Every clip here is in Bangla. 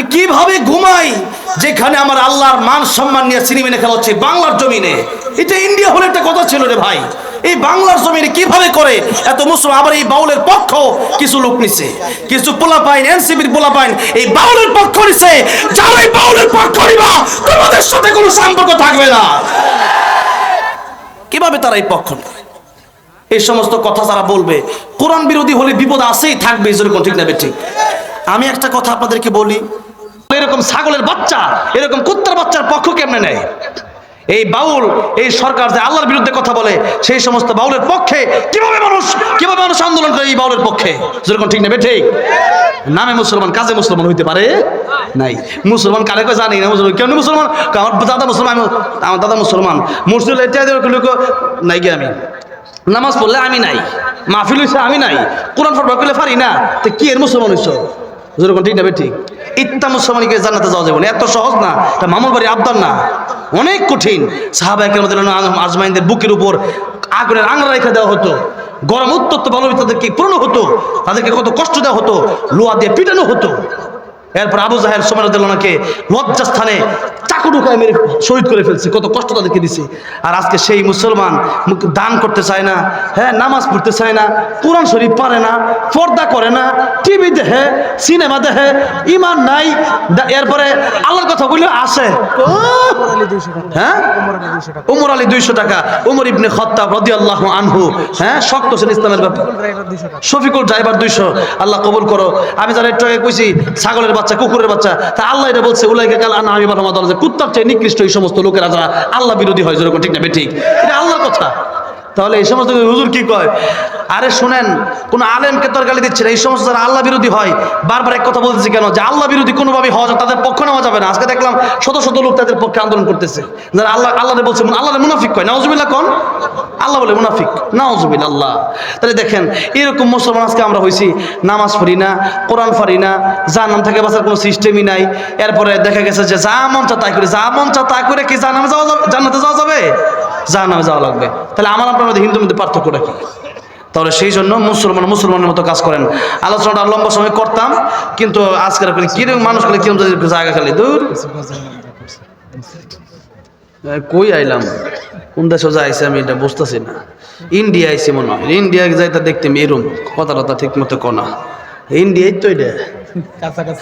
আমি কীভাবে ঘুমাই? যেখানে আমার আল্লাহর মান সম্মান নিয়ে সিনেমা খেলা হচ্ছে, বাংলার জমিনে। এটা ইন্ডিয়া হলে একটা কথা ছিল রে ভাই। এই বাংলার জমিনে কীভাবে করে? এত মুসলিম আবার এই বাউলের পক্ষ কিছু লোক নিছে। কিছু পোলা পাইন এনসিবির পোলা পাইন এই বাউলের পক্ষ নিছে। যারা এই বাউলের পক্ষ নিবা, তোমাদের সাথে কোনো সম্পর্ক থাকবে না। কীভাবে তারা এই পক্ষ এই সমস্ত কথা যারা বলবে, কোরআন বিরোধী হলে বিপদ আসেই থাকবে ঠিক না ঠিক আমি একটা কথা আপনাদেরকে বলি এরকম ছাগলের বাচ্চা, এরকম কুত্তার বাচ্চার পক্ষ কেমনে নেয়? এই বাউল, এই সরকার যে আল্লাহর বিরুদ্ধে কথা বলে, সেই সমস্ত বাউলের পক্ষে কীভাবে মানুষ কীভাবে মানুষ আন্দোলন করে এই বাউলের পক্ষে? যেরকম ঠিক নেবে ঠিক? নামে মুসলমান, কাজে মুসলমান হইতে পারে? নাই। মুসলমান কারে কয় জানি না, মুসলমান কেন মুসলমান? আমার দাদা মুসলমান আমার দাদা মুসলমান। মুসলিম ইত্যাদি লোক নাই কি আমি। নামাজ পড়লে আমি নাই। মাহফিল হইছে আমি নাই। কোরআন ফটবা করলে পারি না। তো কি এর মুসলমান হইছ? যেরকম ঠিক নেবে ঠিক? ইত্তা মুসলমানকে জান্নাতে যাওয়া যাবে না। এত সহজ না তা মামুর বাড়ি আবদার না। অনেক কঠিন। সাহাবাহিক আজমাইনদের বুকের উপর আগুনের আংরা রেখে দেওয়া হতো। গরম উত্তপ্ত ভালো তাদেরকে পূরণ হতো। তাদেরকে কত কষ্ট দেওয়া হতো। লোয়া দিয়ে পিটানো হতো। এরপর আবু জাহের সোমারুদ্দোল্লাহকে লজ্জাস্থানে চাকু ঢুকায় মেরে শহীদ করে ফেলছে। কত কষ্ট তাদেরকে দিছে। আর আজকে সেই মুসলমান দান করতে চায় না হ্যাঁ নামাজ পড়তে চায় না, কোরআন শরীফ পারে না, পর্দা করে না, টিভি দেখে, সিনেমা দেখে ইমান নাই এরপরে আল্লাহর কথা বললে আসে হ্যাঁ? উমর আলী দুইশো টাকা, উমর ইবনে খত্তাব রদি আল্লাহ আনহু হ্যাঁ শক্ত ছিলেন ইসলামের ব্যাপার। শফিকুল ড্রাইভার দুইশো, আল্লাহ কবুল করো। আমি যারা একটু আগে কইছি, ছাগলের বাচ্চা, কুকুরের বাচ্চা। তা আল্লাহ এটা বলছে, উলাইকে কাল আনা আমি বারো মাদল যে কুত্তার চেয়ে নিকৃষ্ট এই সমস্ত লোকেরা যারা আল্লাহ বিরোধী হয়, যেরকম ঠিক না, বেঠিক। এটা আল্লাহর কথা। তাহলে এই সমস্ত হুজুর কি কয়? আরে শুনেন, কোন আলেমকে তোর গালি দিচ্ছে না, এই সমস্ত যারা আল্লাহ বিরোধী হয়, বারবার এক কথা বলতেছে কেন? যে আল্লাহ বিরোধী কোনোভাবে হওয়া তাদের পক্ষ নেওয়া যাবে না। আজকে দেখলাম শত শত লোক তাদের পক্ষে আন্দোলন করতেছে। যারা আল্লাহ আল্লাহ বলছে আল্লাহ মুনাফিক কয়। নাউজুবিল্লাহ কোন? আল্লাহ বলে মুনাফিক। নাউজুবিল আল্লাহ তাহলে দেখেন, এরকম মুসলমান আজকে আমরা হয়েছি নামাজ পড়ি না, কোরআন পড়ি না যা নাম থেকে বাঁচার কোনো সিস্টেমই নাই। এরপরে দেখা গেছে যে যা মন চা তাই করে, যা মন চা তাই করে কি জানামে যাওয়া যাবে জান্নাতে যাওয়া যাবে? জাহান্নামে যাওয়া লাগবে। তাহলে আমার আপনার মধ্যে হিন্দুর মধ্যে পার্থক্যটা কি? তাহলে সেই জন্য মুসলমান মুসলমানের মতো কাজ করেন। আলোচনাটা লম্বা সময় করতাম কিন্তু আজকের করে কীরকম মানুষ খালি কীরকম জায়গা খালি? দূর। কই আইলাম? কোন দেশে যাইছে আমি এটা বুঝতেছি না। ইন্ডিয়া আইছি মনে হয়। ইন্ডিয়া যাইতে দেখতে এরম কথা কথা ঠিক মতো কনা ইন্ডিয়াই তো এটা।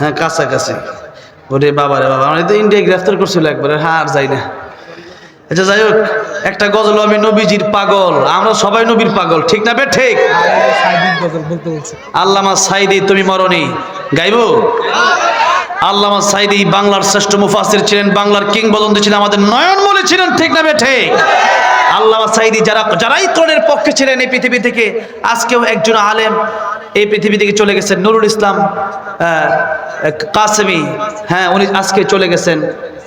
হ্যাঁ কাছাকাছি। ওরে বাবা রে বাবা আমি তো ইন্ডিয়া গ্রেফতার করছিল একবারে হ্যাঁ আর যাই না। আচ্ছা যাই হোক, একটা গজল আমি নবীজির পাগল। আমরা সবাই নবীর পাগল, ঠিক না বে? ঠিক। আল্লামা সাইদি, তুমি মরনি। গাইবো? আল্লামা সাইদি বাংলার শ্রেষ্ঠ মুফাসির ছিলেন, বাংলার কিংবদন্তি ছিলেন, আমাদের নয়ন বলে ছিলেন, ঠিক না বে? ঠিক। আল্লামা সাইদি যারা, যারাই কোরআনের পক্ষে ছিলেন এই পৃথিবী থেকে, আজকেও একজন আলেম এই পৃথিবী থেকে চলে গেছেন, নুরুল ইসলাম কাসেমি। হ্যাঁ উনি আজকে চলে গেছেন।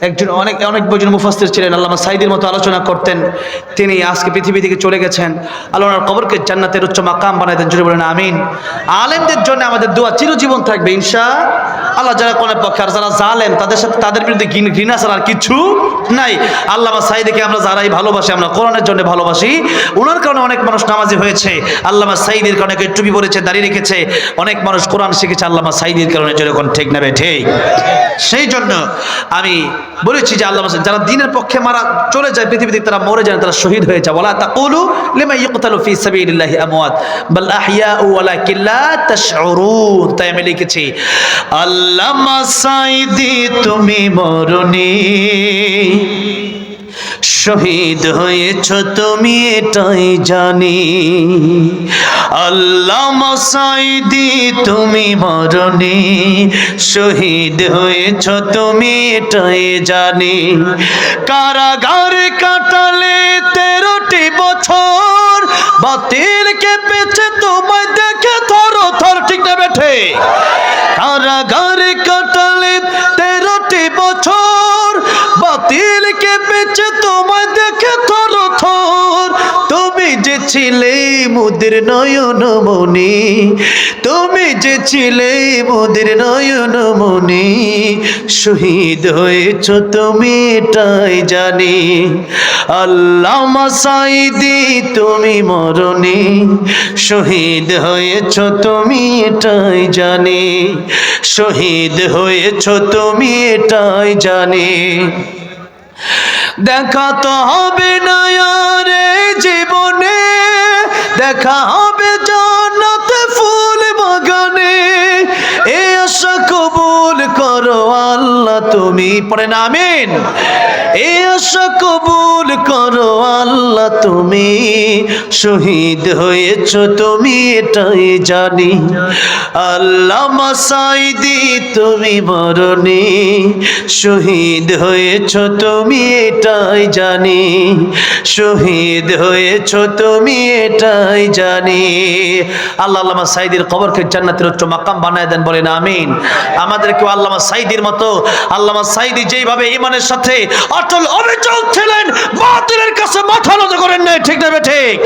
একজন অনেক অনেক বজন মুফাস্তির ছিলেন। আল্লামা সাইদির মতো আলোচনা করতেন। তিনি আজকে পৃথিবী থেকে চলে গেছেন। আল্লাহর কবরকে জান্নাতের উচ্চ মাকাম বানাই দেন। জুড়ে বলেন, আমিন। আলেমদের জন্য আমাদের দোয়া চিরজীবন থাকবে, ইনশা আল্লাহ। যারা কোনের পক্ষে আর যারা জালেম, তাদের সাথে, তাদের বিরুদ্ধে ঘৃণ- ছাড়া আর কিছু নাই। আল্লামা সাইদিকে আমরা যারাই ভালোবাসি, আমরা কোরআনের জন্য ভালোবাসি। ওনার কারণে অনেক মানুষ নামাজি হয়েছে। আল্লামা সাইদির কারণে টুপি পরেছে দাঁড়িয়ে রেখেছে। অনেক মানুষ কোরআন শিখেছে, আল্লামা সাইদির কারণে যেরকম ঠিক নেবে ঠিক। সেই জন্য আমি বলেছি যে আল্লাহ যারা দিনের পক্ষে মারা চলে যায় পৃথিবীতে, তারা মরে যায়, তারা শহীদ হয়ে যায়। ওয়ালা তাকুলু লিমা ইয়ুকতালু ফি সাবিলিল্লাহি আমওয়াত, বাল আহইয়াউ ওয়ালাকিন লা তাশউরুন। তাই আমি লিখেছি আল্লামা সাইদি তুমি মরনি। শহীদ হয়েছ তুমি এটাই জানি। আল্লাহ সাইদি তুমি মরণি শহীদ হয়েছ তুমি এটাই জানি। কারাগারে কাটালে তেরোটি বছর বাতিলকে পেছে তোমায় দেখে থর থর ঠিক না বেঠে। কারাগারে বাতিলকে পেছে তোমায় দেখে থর থর তুমি যে ছিলে মুদের নয়ন মনি তুমি যে ছিলে মুদের নয়ন মনি শহীদ হয়েছ তুমি এটাই জানি। আল্লাহ মাসাইদি তুমি মরণি, শহীদ হয়েছ তুমি এটাই জানি। শহীদ হয়েছ তুমি এটাই জানি। দেখা তো হবে না রে জীবনে, দেখা হবে জনত ফুল বাগানে। এ আশা কবুল করো আল্লাহ, তুমি পড়েন আমিন। এ আশা কবুল করো আল্লাহ। তুমি শহীদ হয়েছ, তুমি এটাই জানি। আল্লাহ মাসাইদি, তুমি মরণি শহীদ হয়েছ, তুমি এটাই জানি। শহীদ হয়েছ, তুমি এটাই জানি। আল্লাহ আল্লামা সাইদির কবরকে জান্নাতের উচ্চ মাকাম বানায় দেন, বলেন আমিন। আমাদেরকেও আল্লামা সাইদির মতো আল্লামা সাইদি যেইভাবে ইমানের সাথে অটল অবিচল ছিলেন, বাতিলের কাছে মাথা নত করেন নাই, ঠিক না ঠিক?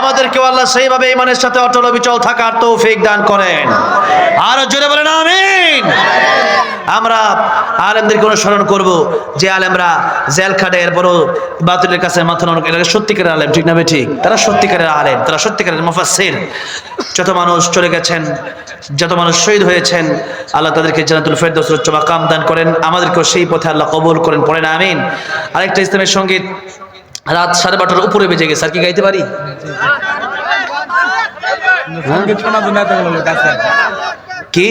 আমাদেরকেও আল্লাহ সেইভাবে ইমানের সাথে অটল অবিচল থাকার তৌফিক দান করেন। আরও জোরে বলেন, আমিন। আমরা আলেমদেরকে অনুসরণ করব যে আলেমরা জেল খাটে এরপরও বাতিলের কাছে মাথা নত করে সত্যিকারের আলেম, ঠিক না ঠিক? তারা সত্যিকারের আলেম, তারা সত্যিকারের মুফাসসির। যত মানুষ চলে গেছেন, যত মানুষ শহীদ হয়েছেন, আল্লাহ তাদেরকে জান্নাতুল ফেরদৌস উচ্চ মাকাম দান করেন। আমাদেরকেও সেই পথে আল্লাহ কবুল করেন, পড়েন, আমিন। আরেকটা ইসলামের সংগীত রাত সাড়ে বারোটার উপরে বেজে গেছে আর কি গাইতে পারি কি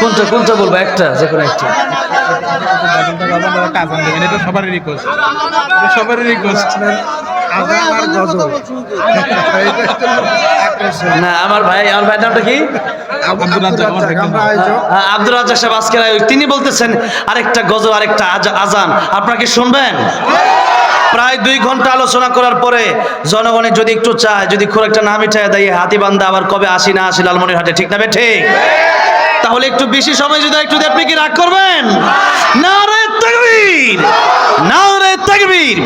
কোনটা কোনটা বলব একটা যে কোনো একটা সবারই রিকোয়েস্ট সবারই রিকোয়েস্ট আজান আর গজল। না আমার ভাই আমার ভাইয়ের নামটা কি? আব্দুল রাজ্জাক আমার একদম আ- আব্দুর রাজ্জাক সাহেব আজকে তিনি বলতেছেন আরেকটা গজল আরেকটা আজ- আজান। আপনারা কি শুনবেন? প্রায় দুই ঘণ্টা আলোচনা করার পরে জনগণের যদি একটু চায় যদি খুব একটা না মিঠায় দেয় হাতিবান্ধা আবার কবে আসি না আসি লালমনির হাটে ঠিক না বে? ঠিক। তাহলে একটু বেশি সময় যদি একটু আপনি কি রাগ করবেন? না তাকবীর! না তাকবীর!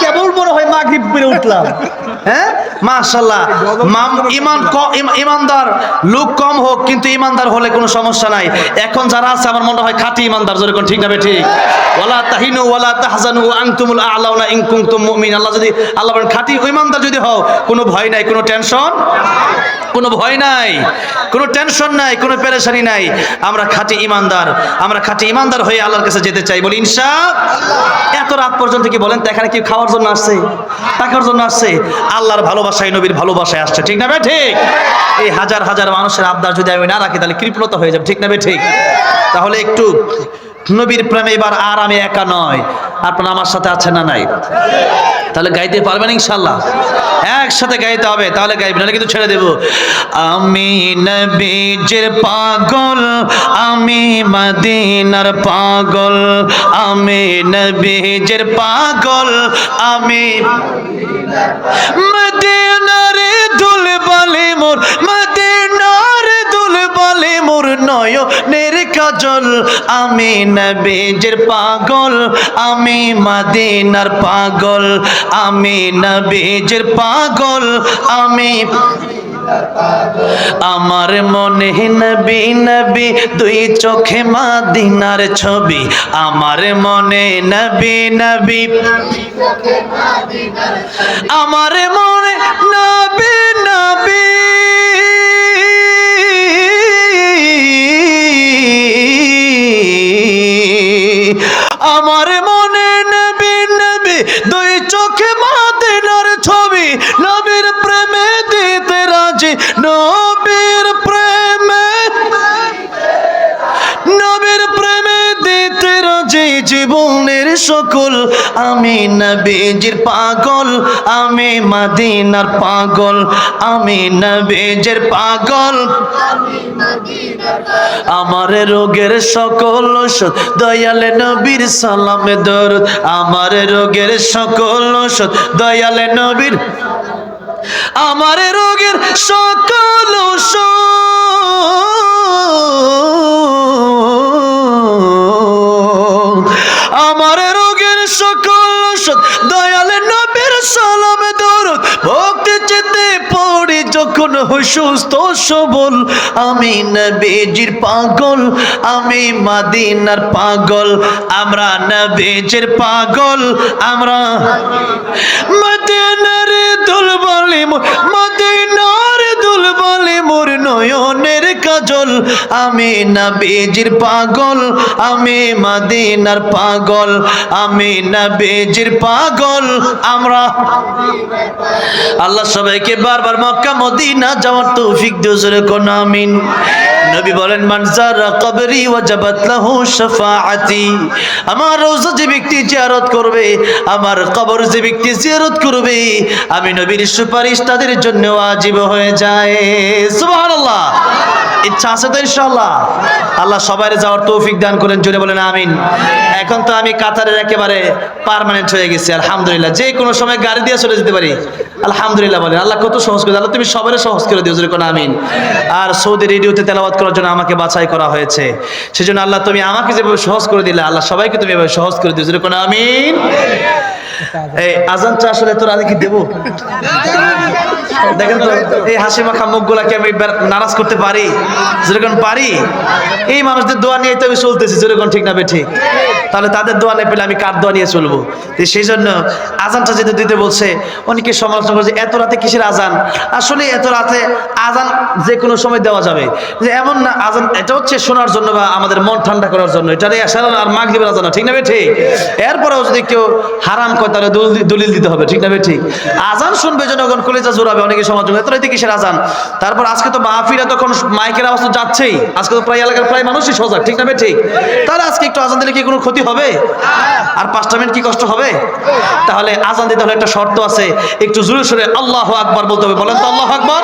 কেবল বড় হয় মাগরিব পেরে উঠলাম। হ্যাঁ? মাশাল্লাহ ইমান ইমানদার কম হোক, কিন্তু ইমানদার হলে কোনো সমস্যা নাই। এখন যারা হয় খাঁটি ইমানদার ঠিক ঠিক। তাহিনু ইন আল্লাহ যদি, আল্লাহ খাঁটি ইমানদার যদি হও, কোনো ভয় নাই, কোনো টেনশন? কোনো ভয় নাই। কোনো টেনশন নাই, কোনো পেরেশানি নাই। আমরা খাঁটি ইমানদার। আমরা খাঁটি ইমানদার হয়ে আল্লাহর কাছে যেতে চাই। বলি ইনশা রাত পর্যন্ত কি বলেন তো, এখানে কি খাওয়ার জন্য আসছে? টাকার জন্য আসছে? আল্লাহর ভালোবাসায়, নবীর ভালোবাসায় আসছে, ঠিক না ভাই? ঠিক। এই হাজার হাজার মানুষের আবদার যদি আমি না রাখি, তাহলে কৃপণতা হয়ে যাবে, ঠিক না ভাই? ঠিক। তাহলে একটু নবীর প্রেমে এবার আর আমি একা নয়। আপনারা আমার সাথে আছেন না নাই? তাহলে গাইতে পারবেন ইনশাল্লাহ একসাথে গাইতে হবে, তাহলে গাইবেন, নাহলে কিন্তু ছেড়ে দেব। আমি নবীজের পাগল, আমি মদিনার পাগল, আমি নবীজের পাগল, আমি মদিনারে দুল বলে মোর, মদিনারে বলে মোর নয়নের কাজল, আমি নবীজের পাগল, আমি মদিনার পাগল, আমি নবীজের পাগল, আমি আমার মনে নবী নবী, দুই চোখে মাদিনার ছবি, আমার মনে নবী নবী, আমার মনে নবী নবী। দুই চোখে মাদিনার ছবি নবীর প্রেমে দিতে রাজি। নবীর জীবনের সকল, আমি নবীজির পাগল, আমি মাদিনার পাগল, আমি নবীজির পাগল। আমার রোগের সকল ওষুধ দয়ালে নবীর সালামে দরুদ। আমার রোগের সকল ওষুধ দয়ালে নবীর। আমার রোগের সকল ওষুধ যখন সুস্থ সবল, আমি নবীজির পাগল, আমি মাদিনার পাগল, আমরা নবীজির পাগল, আমরা মদিনার দুলবলি মদিনার দুল বলে, মোর নয়নের কাজল, আমি নবীজির পাগল, আমি মাদিনার পাগল, আমি নবীজির পাগল। আমরা আল্লাহ সবাইকে বারবার মক্কা, মদিনা যাওয়ার তৌফিক জোরে কোন আমিন। নবী বলেন মানজারা কবরি ওয়াজাবাত লাহু শাফাআতি। আমার রওজা যে ব্যক্তি জিয়ারত করবে, আমার কবর যে ব্যক্তি জিয়ারত করবে, আমি নবীর সুপারিশ তাদের জন্য ওয়াজিব হয়ে যায়। সুবহানাল্লাহ। ইচ্ছা আছে তো ইনশাআল্লাহ? আল্লাহ সবাই যাওয়ার তৌফিক দান করেন, জোরে বলেন আমিন। এখন তো আমি কাতারের একেবারে পার্মানেন্ট হয়ে গেছি, আলহামদুলিল্লাহ। যে কোনো সময় গাড়ি দিয়ে চলে যেতে পারি। আলহামদুলিল্লাহ বলেন, আল্লাহ কত সহজ করে। আল্লাহ তুমি সবাই সহজ করে দিও, জোরে আমিন। আর সৌদি রেডিওতে তেলাওয়াত করার জন্য আমাকে বাছাই করা হয়েছে। সেজন্য আল্লাহ তুমি আমাকে যেভাবে সহজ করে দিলে, আল্লাহ সবাইকে তুমি এভাবে সহজ করে দিও, জোরে আমিন। এই আজানটা আসলে তোর আগে কি দেবো? দেখেন তো, এই হাসি মাখা মুখগুলাকে আমি নারাজ করতে পারি? যেরকম পারি? এই মানুষদের দোয়া নিয়ে তো আমি চলতেছি, যেরকম ঠিক না বে ঠিক তাহলে তাদের দোয়া নিয়ে পেলে আমি কার দোয়া নিয়ে চলবো? সেই জন্য আজানটা যেতে দিতে বলছে, অনেকে সমালোচনা করছে, এত রাতে কিসের আজান? আসলে এত রাতে আজান যে কোনো সময় দেওয়া যাবে। যে এমন না, আজান এটা হচ্ছে শোনার জন্য বা আমাদের মন ঠান্ডা করার জন্য। এটারে আসার আর মাঘ দিবের আজান ঠিক না বে ঠিক এরপরেও যদি কেউ হারাম করে, তাহলে দলিল- দিতে হবে, ঠিক না বে ঠিক আজান শুনবে জনগণ, কলেজা জোরাবে। অনেকে সমাজ এত রাতে কিসের আজান? তারপর আজকে তো মাহফিরা তখন মাইকের আওয়াজ যাচ্ছেই। আজকে তো প্রায় এলাকার প্রায় মানুষই সজাগ, ঠিক না ঠিক? তাহলে আজকে একটু আজান দিলে কি কোনো ক্ষতি হবে? আর পাঁচটা মিনিট কি কষ্ট হবে? তাহলে আজান দিতে হলে একটা শর্ত আছে, একটু জোরে সোরে আল্লাহ আকবার বলতে হবে। বলেন তো আল্লাহ আকবার।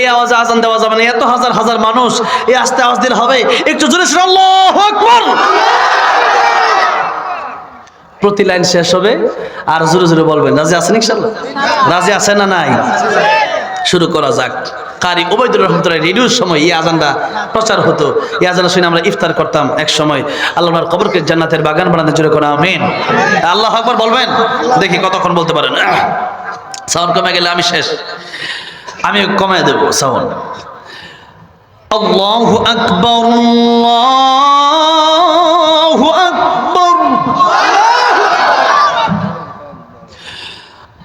এই আওয়াজে আজান দেওয়া যাবে না, এত হাজার হাজার মানুষ, এই আস্তে আওয়াজ দিলে হবে, একটু জোরে সোরে আল্লাহ আকবার। প্রতি লাইন শেষ হবে। আর জোরে জোরে বলবেন, রাজি আছেন ইনশাল্লাহ রাজি আছে না নাই? শুরু করা যাক। কারি ওবায়দুর রহমতুল্লাহ রেডিওর সময় এই আজানটা প্রচার হতো। এই আজানা শুনে আমরা ইফতার করতাম এক সময়। আল্লাহর কবরকে জান্নাতের বাগান বানাতে জুড়ে করা, আমিন। আল্লাহ আকবার বলবেন? দেখি কতক্ষণ বলতে পারেন। সাউন্ড কমে গেলে আমি শেষ। আমি কমায় দেবো সাউন্ড। আল্লাহু আকবর।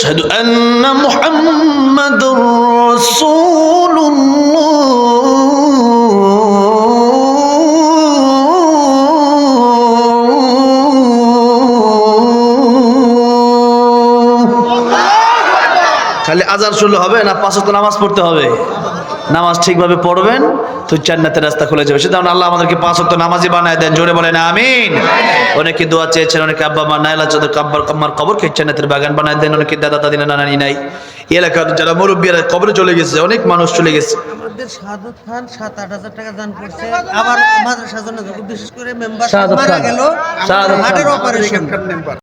أشهد أن محمد رسول الله খালি আজান শুনলে হবে না পাঁচ ওয়াক্ত নামাজ পড়তে হবে নামাজ ঠিকভাবে পড়বেন তো জান্নাতের রাস্তা খুলে যাবে। সেটা আল্লাহ আমাদেরকে পাঁচ ওয়াক্ত নামাজি বানায় দেন জোরে বলেন আমিন। অনেকে দোয়া চেয়েছেন অনেকে আব্বা মা নাইলা চাঁদ কাব্বার কাম্মার কবরকে জান্নাতের বাগান বানায় দেন অনেকে দাদা দাদি নানা নানি নাই। এলাকার যারা মুরব্বীরা কবরে চলে গেছে অনেক মানুষ চলে গেছে। আমাদের সাদত খান সাত আট হাজার টাকা দান করছে। আবার মাদ্রাসার জন্য বিশেষ করে মেম্বার মারা গেল। হার্টের অপারেশন